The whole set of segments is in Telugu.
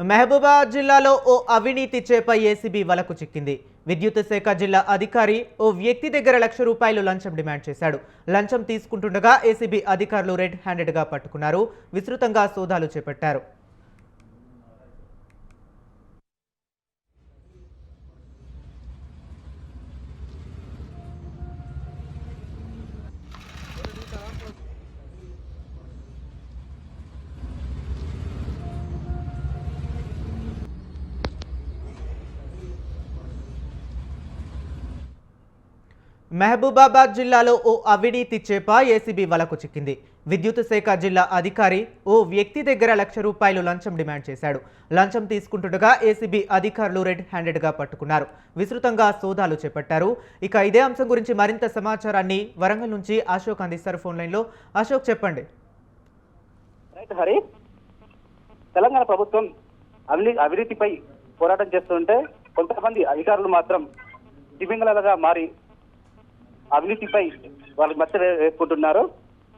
మహబూబాబాద్ జిల్లాలో ఓ అవినీతి చేప ఏసీబీ వలకు చిక్కింది. విద్యుత్ శాఖ జిల్లా అధికారి ఓ వ్యక్తి దగ్గర లక్ష రూపాయలు లంచం డిమాండ్ చేశాడు. లంచం తీసుకుంటుండగా ఏసీబీ అధికారులు రెడ్ హ్యాండెడ్గా పట్టుకున్నారు. విస్తృతంగా సోదాలు చేపట్టారు. మహబూబాబాద్ జిల్లాలో ఓ అవినీతి చేప ఏసీబీ వలకు చిక్కింది. విద్యుత్ శాఖ జిల్లా అధికారి ఓ వ్యక్తి దగ్గర లక్ష రూపాయలు లంచం డిమాండ్ చేశాడు. లంచం తీసుకుంటుండగా ఏసీబీ అధికారులు రెడ్ హ్యాండెడ్గా పట్టుకున్నారు. విస్తృతంగా సోదాలు చేపట్టారు. ఇక ఇదే అంశం గురించి మరింత సమాచారాన్ని వరంగల్ నుంచి అశోక్ అందిస్తారు ఫోన్ లైన్లో. అశోక్ చెప్పండి. రైట్ హరి తెలంగాణ ప్రభుత్వం అవినీతిపై పోరాటం చేస్తుంటే కొంతమంది అధికారులు మాత్రం దివ్యంగలగా మారి అవినీతిపై వాళ్ళు మచ్చ వేసుకుంటున్నారు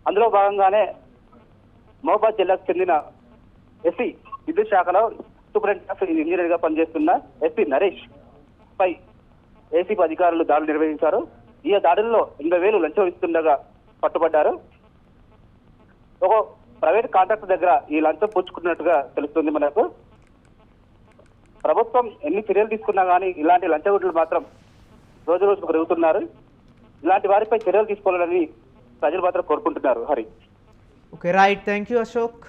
అందులో భాగంగానే మహబాద్ జిల్లాకు చెందిన ఎస్సీ విద్యుత్ శాఖలో సూపరింటెండెంట్ ఆఫ్ ఇంజనీర్గా పనిచేస్తున్న ఎస్పీ నరేష్ పై ఏసీపీ అధికారులు దాడులు నిర్వహించారు. ఈ దాడుల్లో ఎనభై వేలు లంచం ఇస్తుండగా పట్టుబడ్డారు. ఒక ప్రైవేట్ కాంట్రాక్టర్ దగ్గర ఈ లంచం పుచ్చుకున్నట్టుగా తెలుస్తుంది మనకు. ప్రభుత్వం ఎన్ని చర్యలు తీసుకున్నా కానీ ఇలాంటి లంచగొట్టులు మాత్రం రోజు రోజుకు పెరుగుతున్నారు. ఇలాంటి వారిపై చర్యలు తీసుకోవాలని ప్రజలు మాత్రం కోరుకుంటున్నారు Hari. Okay right thank you Ashok